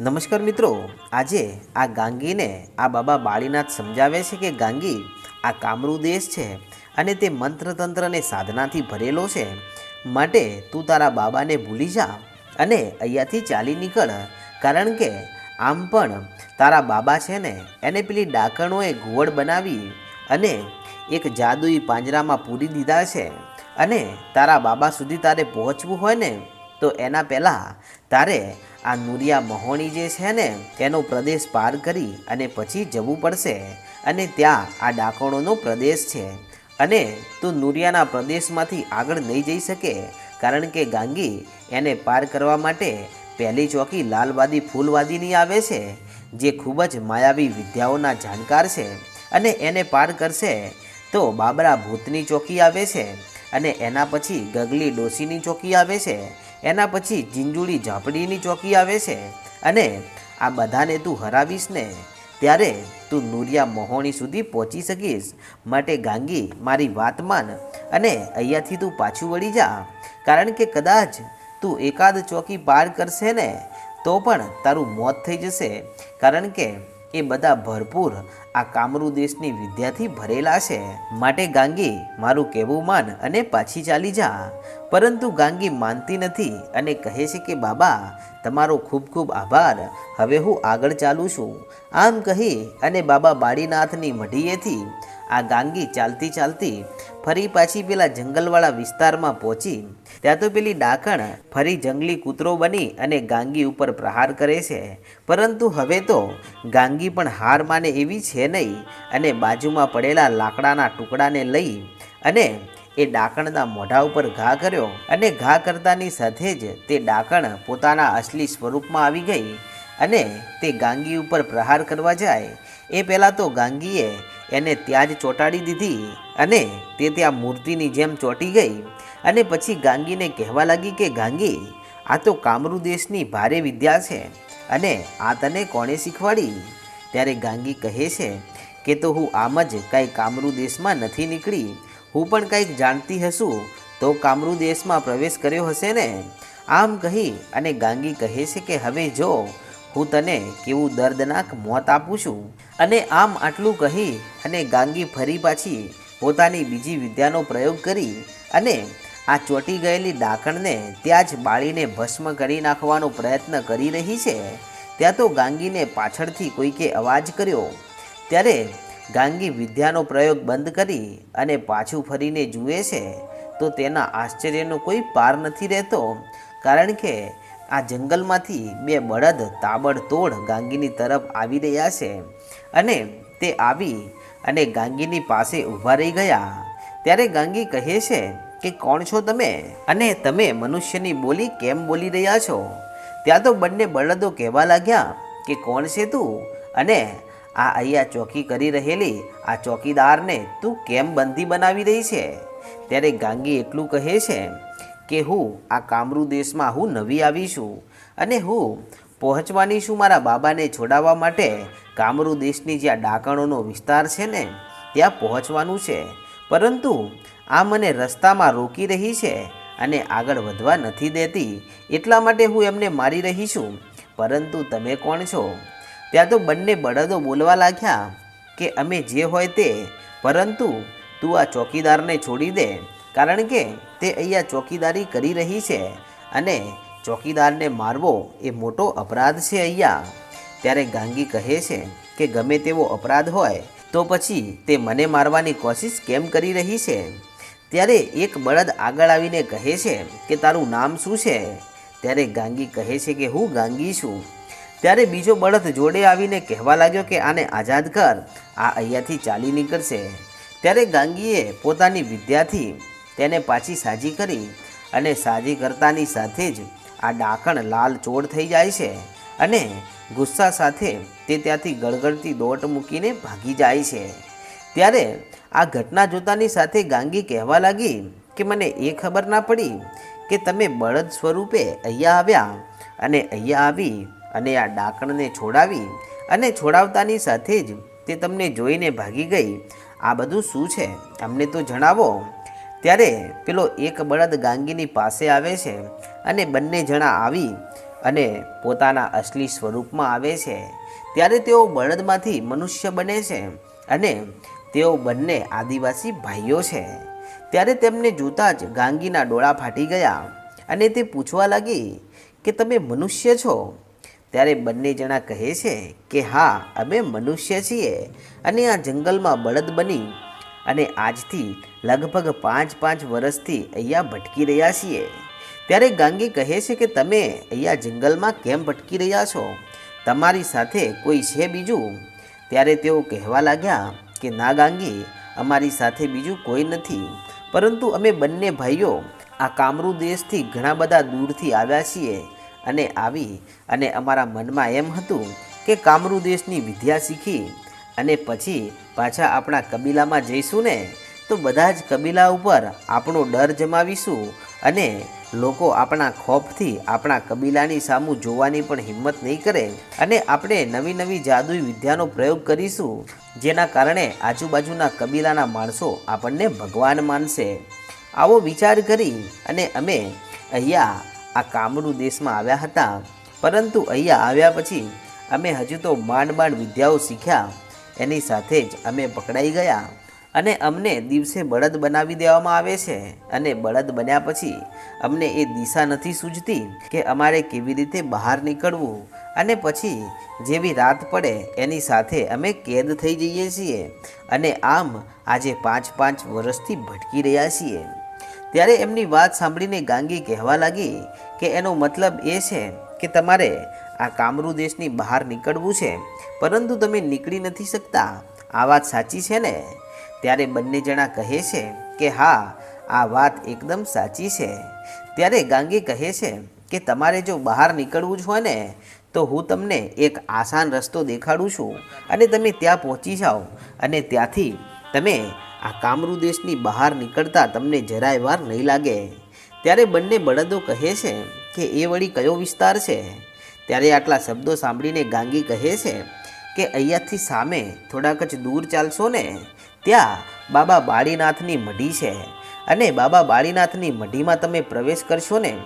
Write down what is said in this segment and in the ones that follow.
નમસ્કાર મિત્રો, આજે આ ગાંગીને આ બાબા બાળીનાથ સમજાવે છે કે ગાંગી આ કામરૂ દેશ છે અને તે મંત્રતંત્રને સાધનાથી ભરેલો છે. માટે તું તારા બાબાને ભૂલી જા અને અહીંયાથી ચાલી નીકળ, કારણ કે આમ પણ તારા બાબા છે ને, એને પેલી ડાકણોએ ઘુવડ બનાવી અને એક જાદુઈ પાંજરામાં પૂરી દીધા છે. અને તારા બાબા સુધી તારે પહોંચવું હોય ને તો એના પહેલાં તારે આ નુરિયા મહોણી જે છે ને, તેનો પ્રદેશ પાર કરી અને પછી જવું પડશે. અને ત્યાં આ ડાકોણોનો પ્રદેશ છે. અને તું નુરિયાના પ્રદેશમાંથી આગળ નહીં જઈ શકે, કારણ કે ગાંગી એને પાર કરવા માટે પહેલી ચોકી લાલવાદી ફૂલવાદીની આવે છે, જે ખૂબ જ માયાવી વિદ્યાઓના જાણકાર છે અને એને પાર કરશે. તો બાબરા ભૂતની ચોકી આવે છે અને એના પછી ગગલી ડોસીની ચોકી આવે છે. એના પછી જીંજુડી ઝાંપડીની ચોકી આવે છે અને આ બધાને તું હરાવીશ ને, ત્યારે તું નુરિયા મોહોણી સુધી પહોંચી શકીશ. માટે ગાંગી, મારી વાત માન અને અહીંયાથી તું પાછું વળી જા. કારણ કે કદાચ તું એકાદ ચોકી પાર કરશે ને, તો પણ તારું મોત થઈ જશે. કારણ કે એ બધા ભરપૂર. આ કામરૂ દેશની વિદ્યાથી ભરેલા છે. માટે ગાંગી, મારું કહેવું માન અને પાછી ચાલી જા. પરંતુ ગાંગી માનતી નથી અને કહે છે કે, બાબા, તમારો ખૂબ ખૂબ આભાર. હવે હું આગળ ચાલું છું. આમ કહી અને બાબા બાળીનાથની મઢીએથી આ ગાંગી ચાલતી ચાલતી ફરી પાછી પેલા જંગલવાળા વિસ્તારમાં પહોંચી. ત્યાં તો પેલી ડાકણ ફરી જંગલી કૂતરો બની અને ગાંગી ઉપર પ્રહાર કરે છે. પરંતુ હવે તો ગાંગી પણ હાર માને એવી છે નહીં અને બાજુમાં પડેલા લાકડાના ટુકડાને લઈ અને એ ડાકણના મોઢા ઉપર ઘા કર્યો અને ઘા કરતાની સાથે જ તે ડાકણ પોતાના અસલી સ્વરૂપમાં આવી ગઈ અને તે ગાંગી ઉપર પ્રહાર કરવા જાય. એ પહેલાં તો ગાંગીએ એને ત્યાં જ ચોંટાડી દીધી અને તે ત્યાં મૂર્તિની જેમ ચોંટી ગઈ અને પછી ગાંગીને કહેવા લાગી કે, ગાંગી, આ તો કામરૂ દેશની ભારે વિદ્યા છે અને આ તને કોણે શીખવાડી? ત્યારે ગાંગી કહે છે કે, તો હું આમ જ કાંઈ કામરૂ દેશમાં નથી નીકળી. હું પણ કંઈક જાણતી હશું. તો કામરૂ દેશમાં પ્રવેશ કર્યો હશે ને? આમ કહી અને ગાંગી કહે છે કે, હવે જો હું તને કેવું દર્દનાક મોત આપું છું? અને આમ આટલું કહી અને ગાંગી ફરી પાછી પોતાની બીજી વિદ્યાનો પ્રયોગ કરી અને આ ચોંટી ગયેલી ડાકણને ત્યાં જ બાળીને ભસ્મ કરી નાખવાનો પ્રયત્ન કરી રહી છે. ત્યાં તો ગાંગીને પાછળથી કોઈકે અવાજ કર્યો. ત્યારે ગાંગી વિદ્યાનો પ્રયોગ બંધ કરી અને પાછું ફરીને જુએ છે. તો તેના આશ્ચર્યનો કોઈ પાર નથી રહેતો. કારણ કે આ જંગલમાંથી બે બળદ તાબડતોડ ગાંગીની તરફ આવી રહ્યા છે અને તે આવી અને ગાંગીની પાસે ઊભા રહી ગયા. ત્યારે ગાંગી કહે છે કે, કોણ છો તમે? અને તમે મનુષ્યની બોલી કેમ બોલી રહ્યા છો? ત્યાં તો બંને બળદો કહેવા લાગ્યા કે, કોણ છે તું? અને આ અહીંયા ચોકી કરી રહેલી આ ચોકીદારને તું કેમ બંધી બનાવી રહી છે? ત્યારે ગાંગી એટલું કહે છે કે હું આ કામરૂ દેશમાં હું નવી આવી છું અને હું પહોંચવાની છું મારા બાબાને છોડાવવા માટે. કામરૂ દેશની જ્યાં ડાકણોનો વિસ્તાર છે ને, ત્યાં પહોંચવાનું છે. પરંતુ આ મને રસ્તામાં રોકી રહી છે અને આગળ વધવા નથી દેતી. એટલા માટે હું એમને મારી રહી છું. પરંતુ તમે કોણ છો? ત્યાં તો બંને બળદો બોલવા લાગ્યા કે અમે જે હોય તે. પરંતુ તું આ ચોકીદારને છોડી દે. કારણ કે તે અહીંયા ચોકીદારી કરી રહી છે અને ચોકીદારને મારવો એ મોટો અપરાધ છે અહીંયા. ત્યારે ગાંગી કહે છે કે ગમે તેવો અપરાધ હોય, તો પછી તે મને મારવાની કોશિશ કેમ કરી રહી છે? ત્યારે એક બળદ આગળ આવીને કહે છે કે તારું નામ શું છે? ત્યારે ગાંગી કહે છે કે હું ગાંગી છું. ત્યારે બીજો બળદ જોડે આવીને કહેવા લાગ્યો કે આને આઝાદ કર, આ અહીંયાથી ચાલી નીકળશે. ત્યારે ગાંગીએ પોતાની વિદ્યાથી તેને પાછી સાજી કરી અને સાજી કરતાની સાથે જ આ ડાકણ લાલ ચોળ થઈ જાય છે અને ગુસ્સા સાથે તે ત્યાંથી ગળગળતી દોટ મૂકીને ભાગી જાય છે. ત્યારે આ ઘટના જોતાની સાથે ગાંગી કહેવા લાગી કે મને એ ખબર ના પડી કે તમે બળદ સ્વરૂપે અહીંયા આવ્યા અને અહીંયા આવી અને આ ડાકણને છોડાવી અને છોડાવતાની સાથે જ તે તમને જોઈને ભાગી ગઈ. આ બધું શું છે? અમને તો જણાવો. ત્યારે પેલો એક બળદ ગાંગીની પાસે આવે છે અને બંને જણા આવી અને પોતાના અસલી સ્વરૂપમાં આવે છે. ત્યારે તેઓ બળદમાંથી મનુષ્ય બને છે અને તેઓ બંને આદિવાસી ભાઈઓ છે. ત્યારે તેમને જોતાં જ ગાંગીના ડોળા ફાટી ગયા અને તે પૂછવા લાગી કે તમે મનુષ્ય છો? ત્યારે બંને જણા કહે છે કે હા, અમે મનુષ્ય છીએ અને આ જંગલમાં બળદ બની અને આજથી લગભગ પાંચ પાંચ વર્ષથી અહીંયા ભટકી રહ્યા છીએ. ત્યારે ગાંગી કહે છે કે તમે અહીંયા જંગલમાં કેમ ભટકી રહ્યા છો? તમારી સાથે કોઈ છે બીજું? ત્યારે તેઓ કહેવા લાગ્યા કે ના ગાંગી, અમારી સાથે બીજું કોઈ નથી. પરંતુ અમે બંને ભાઈઓ આ કામરૂ દેશથી ઘણા બધા દૂરથી આવ્યા છીએ અને આવી અને અમારા મનમાં એમ હતું કે કામરૂ દેશની વિદ્યા શીખી અને પછી પાછા આપણા કબીલામાં જઈશું ને, તો બધા જ કબીલા ઉપર આપણો ડર જમાવીશું અને લોકો આપણા ખોફથી આપણા કબીલાની સામું જોવાની પણ હિંમત નહીં કરે. અને આપણે નવી નવી જાદુઈ વિદ્યાનો પ્રયોગ કરીશું, જેના કારણે આજુબાજુના કબીલાના માણસો આપણને ભગવાન માનશે. આવો વિચાર કરી અને અમે અહીંયા આ કામરૂ દેશમાં આવ્યા હતા. પરંતુ અહીંયા આવ્યા પછી અમે હજુ તો માંડ માંડ વિદ્યાઓ શીખ્યા. એની સાથે જ અમે પકડાઈ ગયા અને અમને દિવસે બળદ બનાવી દેવામાં આવે છે. અને બળદ બન્યા પછી અમને એ દિશા નથી સૂઝતી કે અમારે કેવી રીતે બહાર નીકળવું. અને પછી જેવી રાત પડે એની સાથે અમે કેદ થઈ જઈએ છીએ અને આમ આજે પાંચ પાંચ વર્ષથી ભટકી રહ્યા છીએ. ત્યારે એમની વાત સાંભળીને ગાંગી કહેવા લાગી કે એનો મતલબ એ છે કે તમારે આ કામરૂ દેશની બહાર નીકળવું છે. પરંતુ તમે નીકળી નથી શકતા. આ વાત સાચી છે ને? ત્યારે બંને જણા કહે છે કે હા, આ વાત એકદમ સાચી છે. ત્યારે ગાંગી કહે છે કે તમારે જો બહાર નીકળવું જ હોય ને, તો હું તમને એક આસાન રસ્તો દેખાડું છું અને તમે ત્યાં પહોંચી જાઓ અને ત્યાંથી તમે આ કામરૂ દેશની બહાર નીકળતા તમને જરાય વાર નહીં લાગે. ત્યારે બંને બળદો કહે છે કે, એ વળી કયો વિસ્તાર છે? ત્યારે આટલા શબ્દો સાંભળીને ગાંગી કહે છે કે અહીંયાથી સામે થોડાક જ દૂર ચાલશો ને, ત્યાં બાબા બાળીનાથની મઢી છે. અને બાબા બાળીનાથની મઢીમાં તમે પ્રવેશ કરશો ને,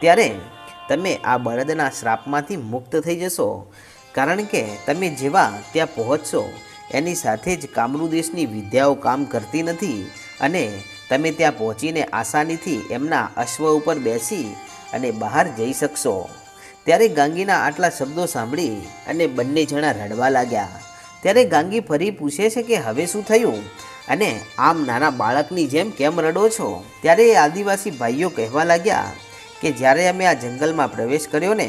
ત્યારે તમે આ બળદના શ્રાપમાંથી મુક્ત થઈ જશો. કારણ કે તમે જેવા ત્યાં પહોંચશો, એની સાથે જ કામરૂ દેશની વિદ્યાઓ કામ કરતી નથી. અને તમે ત્યાં પહોંચીને આસાનીથી એમના અશ્વ ઉપર બેસી અને બહાર જઈ શકશો. ત્યારે ગાંગીના આટલા શબ્દો સાંભળી અને બંને જણા રડવા લાગ્યા. ત્યારે ગાંગી ફરી પૂછે છે કે હવે શું થયું? અને આમ નાના બાળકની જેમ કેમ રડો છો? ત્યારે એ આદિવાસી ભાઈઓ કહેવા લાગ્યા કે જ્યારે અમે આ જંગલમાં પ્રવેશ કર્યો ને,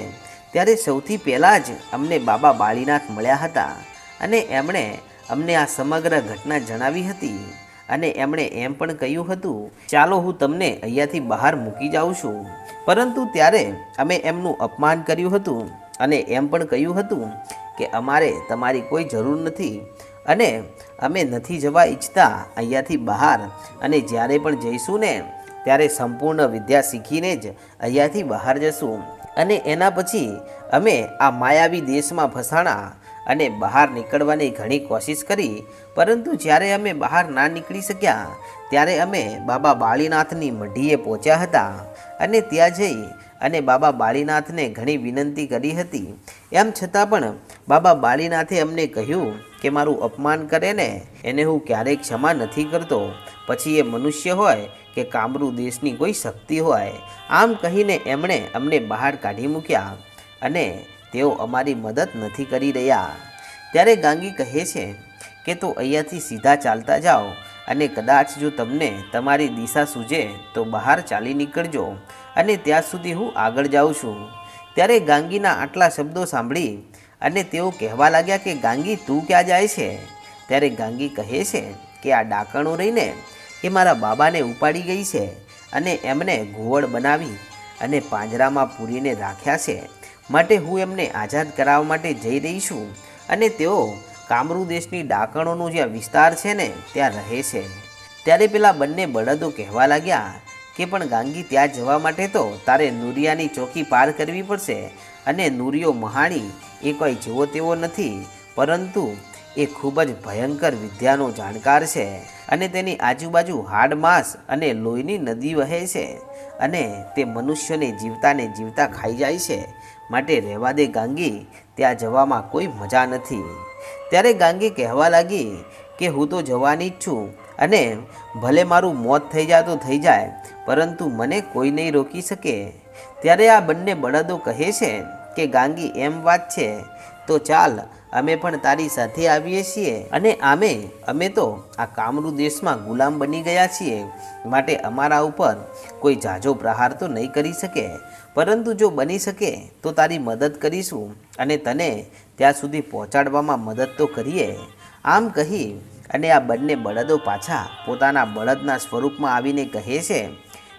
ત્યારે સૌથી પહેલાં જ અમને બાબા બાળીનાથ મળ્યા હતા અને એમણે અમને આ સમગ્ર ઘટના જણાવી હતી અને એમણે એમ પણ કહ્યું હતું, ચાલો હું તમને અહીંયાથી બહાર મૂકી જાઉં છું. પરંતુ ત્યારે અમે એમનું અપમાન કર્યું હતું અને એમ પણ કહ્યું હતું કે અમારે તમારી કોઈ જરૂર નથી અને અમે નથી જવા ઈચ્છતા, અહીંયાથી બહાર. અને જ્યારે પણ જઈશું ને, ત્યારે સંપૂર્ણ વિદ્યા શીખીને જ અહીંયાથી બહાર જશું. અને એના પછી અમે આ માયાવી દેશમાં ફસાણા અને બહાર નીકળવાની ઘણી કોશિશ કરી. પરંતુ જ્યારે અમે બહાર ના નીકળી શક્યા, ત્યારે અમે બાબા બાળીનાથની મઢીએ પહોંચ્યા હતા. અને ત્યાં જઈ અને બાબા બાળીનાથને ઘણી વિનંતી કરી હતી. એમ છતાં પણ બાબા બાળીનાથે અમને કહ્યું કે મારું અપમાન કરે ને, એને હું ક્યારેય ક્ષમા નથી કરતો. પછી એ મનુષ્ય હોય કે કામરૂ દેશની કોઈ શક્તિ હોય, આમ કહીને એમણે અમને બહાર કાઢી મૂક્યા અને તેઓ અમારી મદદ નથી કરી રહ્યા. ત્યારે ગાંગી કહે છે કે, તો અહીંયાથી સીધા ચાલતા જાઓ અને કદાચ જો તમને તમારી દિશા સૂજે તો બહાર ચાલી નીકળજો અને ત્યાં સુધી હું આગળ જાઉં છું. ત્યારે ગાંગીના આટલા શબ્દો સાંભળી અને તેઓ કહેવા લાગ્યા કે, ગાંગી, તું ક્યાં જાય છે? ત્યારે ગાંગી કહે છે કે, આ ડાકણો રહીને એ મારા બાબાને ઉપાડી ગઈ છે અને એમને ઘુવડ બનાવી અને પાંજરામાં પૂરીને રાખ્યા છે. માટે હું એમને આઝાદ કરાવવા માટે જઈ રહી છું. અને તેઓ કામરૂ દેશની ડાકણોનો જ્યાં વિસ્તાર છે ને, ત્યાં રહે છે. ત્યારે પેલા બંને બળદો કહેવા લાગ્યા કે પણ ગાંગી ત્યાં જવા માટે તો તારે નુરિયાની ચોકી પાર કરવી પડશે અને નુરિયો મહાણી એ કોઈ જેવો તેવો નથી, પરંતુ એ ખૂબ જ ભયંકર વિદ્યાનો જાણકાર છે અને તેની આજુબાજુ હાડ માંસ અને લોહીની નદી વહે છે અને તે મનુષ્યને જીવતાને જીવતા ખાઈ જાય છે. માટે રહેવા દે ગાંગી, ત્યાં જવામાં કોઈ મજા નથી. ત્યારે ગાંગી કહેવા લાગી કે હું તો જવાની જ છું અને ભલે મારું મોત થઈ જાય તો થઈ જાય, પરંતુ મને કોઈ નહીં રોકી શકે. ત્યારે આ બંને બળદો કહે છે કે ગાંગી એમ વાત છે, તો ચાલ અમે પણ તારી સાથે આવીએ છીએ. અને આમે, અમે તો આ કામરૂ દેશમાં ગુલામ બની ગયા છીએ. માટે અમારા ઉપર કોઈ ઝાઝો પ્રહાર તો નહીં કરી શકે. પરંતુ જો બની શકે, તો તારી મદદ કરીશું અને તને ત્યાં સુધી પહોંચાડવામાં મદદ તો કરીએ. આમ કહી, અને આ બંને બળદો પાછા પોતાના બળદના સ્વરૂપમાં આવીને કહે છે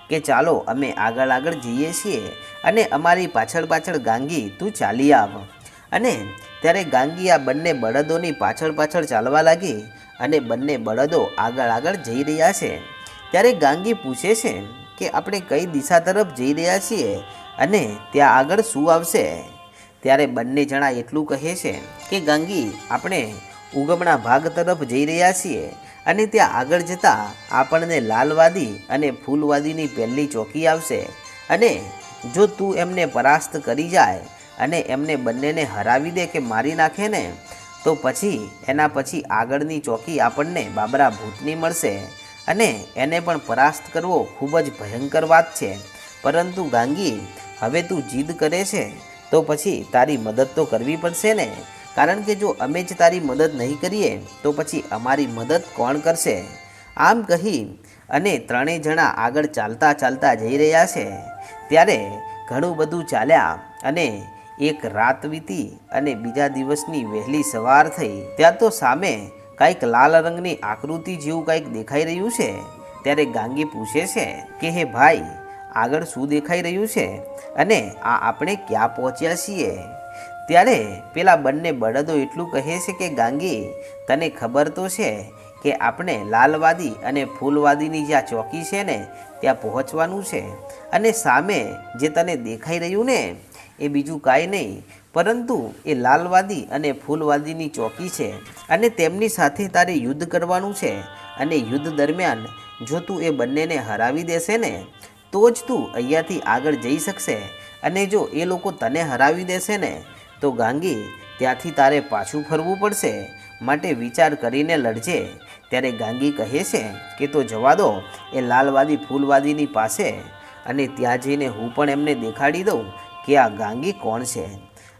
કે, ચાલો, અમે આગળ આગળ જઈએ છીએ અને અમારી પાછળ પાછળ ગાંગી, તું ચાલી આવ. અને ત્યારે ગાંગી આ બંને બળદોની પાછળ પાછળ ચાલવા લાગી અને બંને બળદો આગળ આગળ જઈ રહ્યા છે. ત્યારે ગાંગી પૂછે છે કે આપણે કઈ દિશા તરફ જઈ રહ્યા છીએ અને ત્યાં આગળ શું આવશે? ત્યારે બંને જણા એટલું કહે છે કે ગાંગી, આપણે ઉગમણા ભાગ તરફ જઈ રહ્યા છીએ અને ત્યાં આગળ જતાં આપણને લાલવાદી અને ફૂલવાદીની પહેલી ચોકી આવશે અને જો તું એમને પરાસ્ત કરી જાય અને એમને બંનેને હરાવી દે કે મારી નાખે ને, તો પછી એના પછી આગળની ચોકી આપણને બાબરા ભૂતની મળશે. અને એને પણ પરાસ્ત કરવો ખૂબ જ ભયંકર વાત છે. પરંતુ ગાંગી, હવે તું જીદ કરે છે, તો પછી તારી મદદ તો કરવી પડશે ને. કારણ કે જો અમે જ તારી મદદ નહીં કરીએ, તો પછી અમારી મદદ કોણ કરશે? આમ કહી અને ત્રણેય જણા આગળ ચાલતા ચાલતા જઈ રહ્યા છે. ત્યારે ઘણું બધું ચાલ્યા અને એક રાત વીતી અને બીજા દિવસની વહેલી સવાર થઈ. ત્યાં તો સામે કંઈક લાલ રંગની આકૃતિ જેવું કંઈક દેખાઈ રહ્યું છે. ત્યારે ગાંગી પૂછે છે કે, હે ભાઈ, આગળ શું દેખાઈ રહ્યું છે? અને આ આપણે ક્યાં પહોંચ્યા છીએ? ત્યારે પેલા બંને બળદો એટલું કહે છે કે, ગાંગી, તને ખબર તો છે કે આપણે લાલવાદી અને ફૂલવાદીની જ્યાં ચોકી છે ને, ત્યાં પહોંચવાનું છે. અને સામે જે તને દેખાઈ રહ્યું ને એ બીજું કાંઈ નહીં. પરંતુ એ લાલવાદી અને ફૂલવાદીની ચોકી છે અને તેમની સાથે તારે યુદ્ધ કરવાનું છે અને યુદ્ધ દરમિયાન જો તું એ બંનેને હરાવી દેશે ને, તો જ તું અહીંયાથી આગળ જઈ શકશે. અને જો એ લોકો તને હરાવી દેશે ને, તો ગાંગી, ત્યાંથી તારે પાછું ફરવું પડશે. માટે વિચાર કરીને લડજે. ત્યારે ગાંગી કહે છે કે તો જવા દો, એ લાલવાદી ફૂલવાદીની પાસે. અને ત્યાં જઈને હું પણ એમને દેખાડી દઉં કે આ ગાંગી કોણ છે?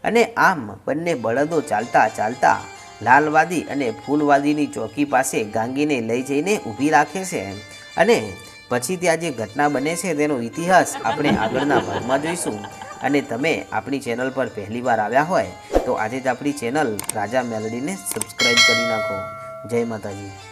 અને આમ બંને બળદો ચાલતા ચાલતા લાલવાદી અને ફૂલવાદીની ચોકી પાસે ગાંગીને લઈ જઈને ઊભી રાખે છે. અને પછી ત્યાં જે ઘટના બને છે તેનો ઇતિહાસ આપણે આગળના ભાગમાં જોઈશું. અને તમે આપણી ચેનલ પર પહેલીવાર આવ્યા હોય તો આજે જ આપણી ચેનલ રાજા મેલડીને સબસ્ક્રાઈબ કરી નાખો. જય માતાજી.